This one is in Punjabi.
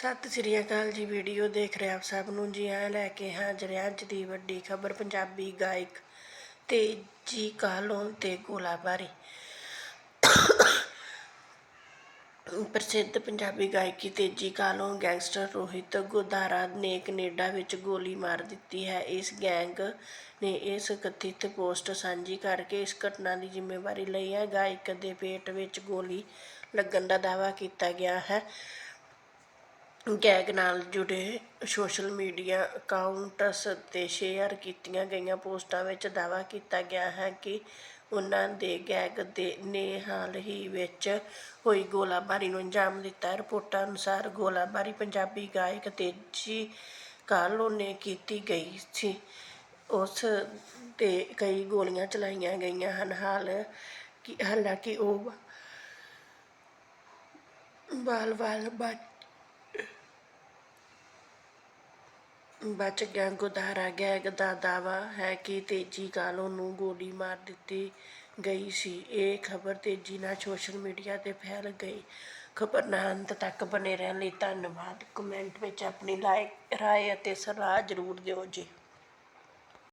ਸਤਿ ਸ੍ਰੀ ਅਕਾਲ ਜੀ, ਵੀਡੀਓ ਦੇਖ ਰਹੇ ਆਪ ਸਭ ਨੂੰ। ਜੀ ਆ ਲੈ ਕੇ ਹਾਜ਼ਰ ਹਾਂ ਅੱਜ ਦੀ ਵੱਡੀ ਖਬਰ, ਪੰਜਾਬੀ ਗਾਇਕ ਤੇਜੀ ਕਾਹਲੋਂ ਤੇ ਗੋਲਾਬਾਰੀ। ਪ੍ਰਸਿੱਧ ਪੰਜਾਬੀ ਗਾਇਕੀ ਤੇਜੀ ਕਾਹਲੋਂ, ਗੈਂਗਸਟਰ ਰੋਹਿਤ ਗੋਦਾਰਾ ਨੇ ਕੈਨੇਡਾ ਵਿੱਚ ਗੋਲੀ ਮਾਰ ਦਿੱਤੀ ਹੈ। ਇਸ ਗੈਂਗ ਨੇ ਇਸ ਕਥਿਤ ਪੋਸਟ ਸਾਂਝੀ ਕਰਕੇ ਇਸ ਘਟਨਾ ਦੀ ਜ਼ਿੰਮੇਵਾਰੀ ਲਈ ਹੈ। ਗਾਇਕ ਦੇ ਪੇਟ ਵਿੱਚ ਗੋਲੀ ਲੱਗਣ ਦਾ ਦਾਅਵਾ ਕੀਤਾ ਗਿਆ ਹੈ। ਗੈਗ ਨਾਲ ਜੁੜੇ ਸੋਸ਼ਲ ਮੀਡੀਆ ਅਕਾਊਂਟਸ ਤੇ ਸ਼ੇਅਰ ਕੀਤੀਆਂ ਗਈਆਂ ਪੋਸਟਾਂ ਵਿੱਚ ਦਾਅਵਾ ਕੀਤਾ ਗਿਆ ਹੈ ਕਿ ਉਹਨਾਂ ਦੇ ਗੈਗ ਦੇ ਨੇ ਹਾਲ ਹੀ ਵਿੱਚ ਹੋਈ ਗੋਲਾਬਾਰੀ ਨੂੰ ਅੰਜਾਮ ਦਿੱਤਾ। ਰਿਪੋਰਟਾਂ ਅਨੁਸਾਰ ਗੋਲਾਬਾਰੀ ਪੰਜਾਬੀ ਗਾਇਕ ਤੇਜੀ ਕਾਹਲੋਂ ਨੇ ਕੀਤੀ ਗਈ ਸੀ। ਉਸ ਤੇ ਕਈ ਗੋਲੀਆਂ ਚਲਾਈਆਂ ਗਈਆਂ ਹਨ। ਹਾਲ ਕਿ ਹਾਲਾਂਕਿ ਉਹ ਬਾਲ ਬਾਲ ਬਚ ਬਚ ਗਿਆ, ਗੁਦਾਰਾ ਗੈਗ ਦਾ ਦਾਅਵਾ ਹੈ ਕਿ ਤੇਜੀ ਕਾਲੋ ਨੂੰ ਗੋਲੀ ਮਾਰ ਦਿੱਤੀ ਗਈ ਸੀ। ਇਹ ਖਬਰ ਤੇਜ਼ੀ ਨਾਲ ਸੋਸ਼ਲ ਮੀਡੀਆ ਤੇ ਫੈਲ ਗਈ। ਖਬਰ ਨਾਲ ਅੰਤ ਤੱਕ ਬਣੇ ਰਹਿਣ ਲਈ ਧੰਨਵਾਦ। ਕਮੈਂਟ ਵਿੱਚ ਆਪਣੀ ਲਾਇਕ, ਰਾਏ ਅਤੇ ਸਲਾਹ ਜ਼ਰੂਰ ਦਿਓ ਜੀ।